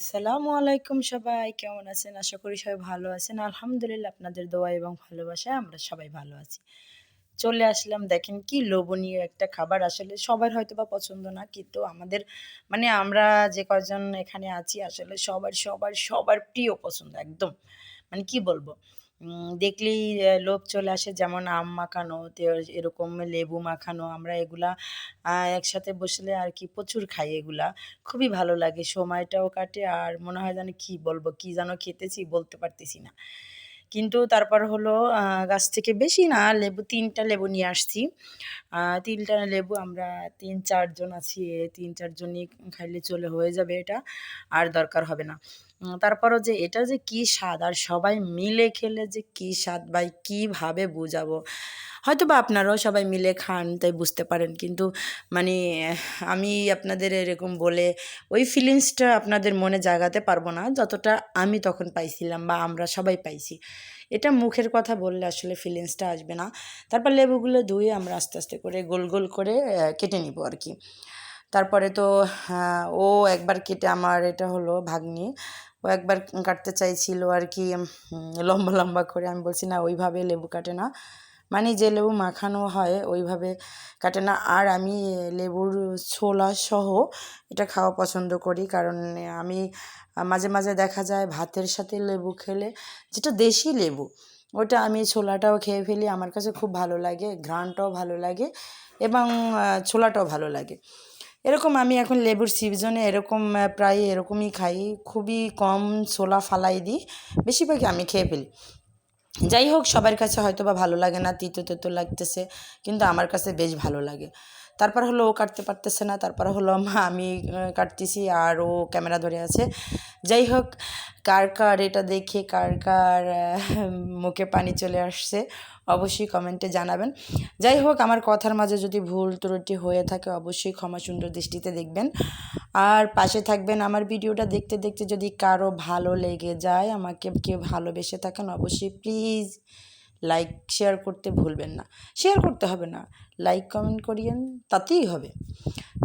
আসসালামু আলাইকুম সবাই, কেমন আছেন? আশা করি সবাই ভালো আছেন। আলহামদুলিল্লাহ আপনাদের দোয়া এবং ভালোবাসায় আমরা সবাই ভালো আছি। চলে আসলাম, দেখেন কি লোভনীয় একটা খাবার। আসলে সবার হয়তো বা পছন্দ না, কিন্তু আমাদের মানে আমরা যে কজন এখানে আছি, আসলে সবার সবার সবার প্রিয় পছন্দ, একদম। মানে কি বলব? দেখলেই লোভ চলে আসে। যেমন আম মাখানো এরকম লেবু মাখানো, আমরা এগুলা একসাথে বসলে আর কি প্রচুর খাই এগুলা। খুবই ভালো লাগে, সময়টাও কাটে আর মনে হয় যেন কি বলব, কি যেন খেতেছি বলতে পারতেছি না। কিন্তু তারপর হলো গাছ থেকে বেশি না, লেবু, তিনটা লেবু নিয়ে আসছি। তিনটা লেবু আমরা তিন, চারজন আছি তিন, চারজনই খাইলে চলে হয়ে যাবে এটা, আর দরকার হবে না। তারপরও যে এটা যে কি স্বাদ, আর সবাই মিলে খেলে যে কি স্বাদ ভাই, কীভাবে বোঝাবো? হয়তো বা আপনারাও সবাই মিলে খান, তাই বুঝতে পারেন। কিন্তু মানে আমি আপনাদের এরকম বলে ওই ফিলিংসটা আপনাদের মনে জাগাতে পারব না, যতটা আমি তখন পাইছিলাম বা আমরা সবাই পাইছি। এটা মুখের কথা বললে আসলে ফিলিংসটা আসবে না। তারপর লেবুগুলো ধুয়ে আমরা আস্তে আস্তে করে গোল গোল করে কেটে নিব আর কি তারপরে তো ও একবার কেটে আমার এটা হলো ভাগ্নি। ও একবার কাটতে চাইছিল আর কি লম্বা লম্বা করে। আমি বলছি, না, ওইভাবে লেবু কাটে না। মানে যে লেবু মাখানো হয়, ওইভাবে কাটে না। আর আমি লেবুর ছোলা সহ এটা খাওয়া পছন্দ করি। কারণ আমি মাঝে মাঝে দেখা যায় ভাতের সাথে লেবু খেলে, যেটা দেশি লেবু, ওটা আমি ছোলাটাও খেয়ে ফেলি। আমার কাছে খুব ভালো লাগে, ঘ্রাণটাও ভালো লাগে এবং ছোলাটাও ভালো লাগে। এরকম আমি এখন লেবুর সিজনে এরকম প্রায় এরকমই খাই। খুবই কম ছোলা ফালাই দিই, বেশিরভাগই আমি খেয়ে ফেলি। যাই হোক, সবার কাছে হয়তো বা ভালো লাগে না, তিতো তেতো লাগতেছে, কিন্তু আমার কাছে বেশ ভালো লাগে। তারপর হলো ও কাটতে পারতেছে না, তারপর হলো আমি কাটতেছি আর ও ক্যামেরা ধরে আছে। যাই হোক, কার কার এটা দেখে, কার কার মুখে পানি চলে আসছে, অবশ্যই কমেন্টে জানাবেন। যাই হোক, আমার কথার মাঝে যদি ভুল ত্রুটি হয়ে থাকে, অবশ্যই ক্ষমা সুন্দর দৃষ্টিতে দেখবেন। আর পাশে থাকবেন আমার ভিডিওটা দেখতে দেখতে যদি কারও ভালো লেগে যায়, আমাকে কেউ ভালোবেসে থাকেন, অবশ্যই প্লিজ লাইক শেয়ার করতে ভুলবেন না। শেয়ার করতে হবে না। লাইক কমেন্ট করিয়েন তাতেই হবে।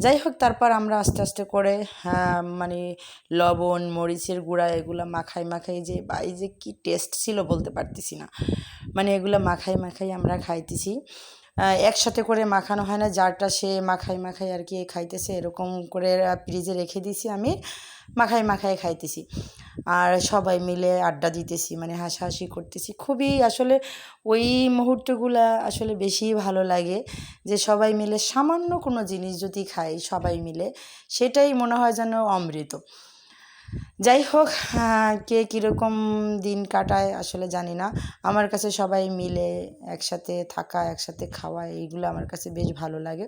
যাই হোক তারপর আমরা আস্তে আস্তে করে হ্যাঁ, মানে লবণ মরিচের গুঁড়া এগুলো মাখাই মাখাই যে বা এই যে কী টেস্ট ছিল বলতে পারতেছি না। মানে এগুলো মাখাই মাখাই আমরা খাইতেছি। একসাথে করে মাখানো হয় না, যারটা সে মাখাই মাখাই আর কি খাইতেছে, এরকম করে ফ্রিজে রেখে দিছি আমি মাখাই মাখাই খাইতেছি। আর সবাই মিলে আড্ডা দিতেছি মানে হাসাহাসি করতেছি। খুবই আসলে ওই মুহূর্তগুলা আসলে বেশি ভালো লাগে যে সবাই মিলে সামান্য কোনো জিনিস যদি খাই, সবাই মিলে, সেটাই মনে হয় যেন অমৃত। যাই হোক কে কীরকম দিন কাটায় আসলে জানি না। আমার কাছে সবাই মিলে একসাথে থাকা, একসাথে খাওয়া, এইগুলো আমার কাছে বেশ ভালো লাগে।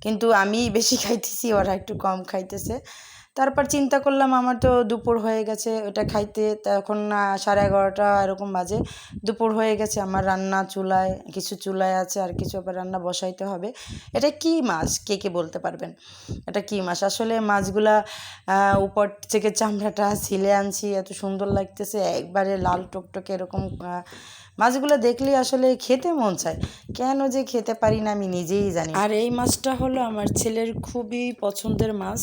কিন্তু আমি বেশি খাইতেছি, ওরা একটু কম খাইতেছে। তারপর চিন্তা করলাম আমার তো দুপুর হয়ে গেছে, ওটা খাইতে। তখন সাড়ে এগারোটা এরকম বাজে। দুপুর হয়ে গেছে, আমার রান্না চুলায়, কিছু চুলায় আছে, আর কিছু আবার রান্না বসাইতে হবে। এটা কি মাছ? কে কে বলতে পারবেন? এটা কি মাছ? আসলে মাছগুলা উপর থেকে চামড়াটা ছিলে আনছি, এত সুন্দর লাগতেছে, একবারে লাল টকটকে এরকম মাছগুলো দেখলে আসলে খেতে মন চায়। কেন যে খেতে পারি না আমি নিজেই জানি আর এই মাছটা হলো আমার ছেলের খুবই পছন্দের মাছ।